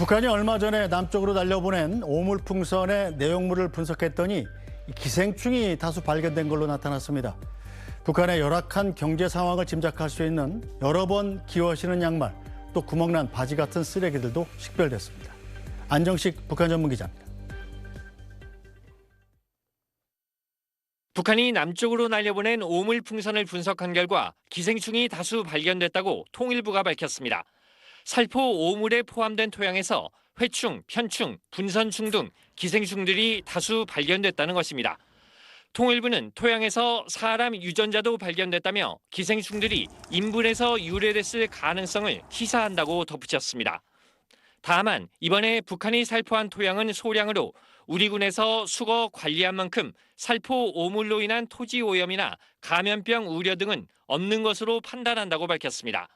북한이 얼마 전에 남쪽으로 날려보낸 오물풍선의 내용물을 분석했더니 이 기생충이 다수 발견된 걸로 나타났습니다. 북한의 열악한 경제 상황을 짐작할 수 있는 여러 번 기어시는 양말, 또 구멍난 바지 같은 쓰레기들도 식별됐습니다. 안정식 북한 전문 기자입니다. 북한이 남쪽으로 날려보낸 오물풍선을 분석한 결과 기생충이 다수 발견됐다고 통일부가 밝혔습니다. 살포 오물에 포함된 토양에서 회충, 편충, 분선충 등 기생충들이 다수 발견됐다는 것입니다. 통일부는 토양에서 사람 유전자도 발견됐다며 기생충들이 인분에서 유래됐을 가능성을 시사한다고 덧붙였습니다. 다만 이번에 북한이 살포한 토양은 소량으로 우리 군에서 수거 관리한 만큼 살포 오물로 인한 토지 오염이나 감염병 우려 등은 없는 것으로 판단한다고 밝혔습니다.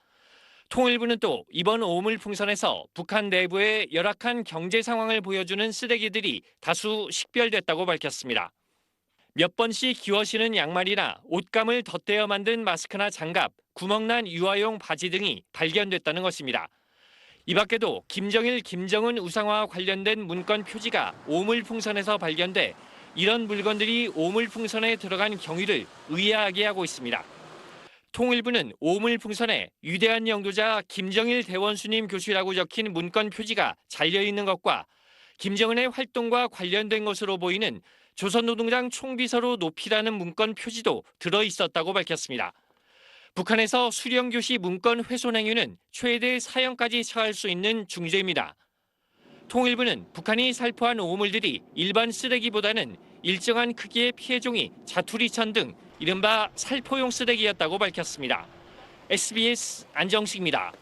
통일부는 또 이번 오물 풍선에서 북한 내부의 열악한 경제 상황을 보여주는 쓰레기들이 다수 식별됐다고 밝혔습니다. 몇 번씩 기워시는 양말이나 옷감을 덧대어 만든 마스크나 장갑, 구멍난 유아용 바지 등이 발견됐다는 것입니다. 이 밖에도 김정일, 김정은 우상화와 관련된 문건 표지가 오물풍선에서 발견돼 이런 물건들이 오물풍선에 들어간 경위를 의아하게 하고 있습니다. 통일부는 오물풍선에 위대한 영도자 김정일 대원수님 교수라고 적힌 문건 표지가 잘려 있는 것과 김정은의 활동과 관련된 것으로 보이는 조선노동당 총비서로 높이라는 문건 표지도 들어 있었다고 밝혔습니다. 북한에서 수령교시 문건 훼손 행위는 최대 사형까지 처할 수 있는 중죄입니다. 통일부는 북한이 살포한 오물들이 일반 쓰레기보다는 일정한 크기의 피해종이 자투리천 등 이른바 살포용 쓰레기였다고 밝혔습니다. SBS 안정식입니다.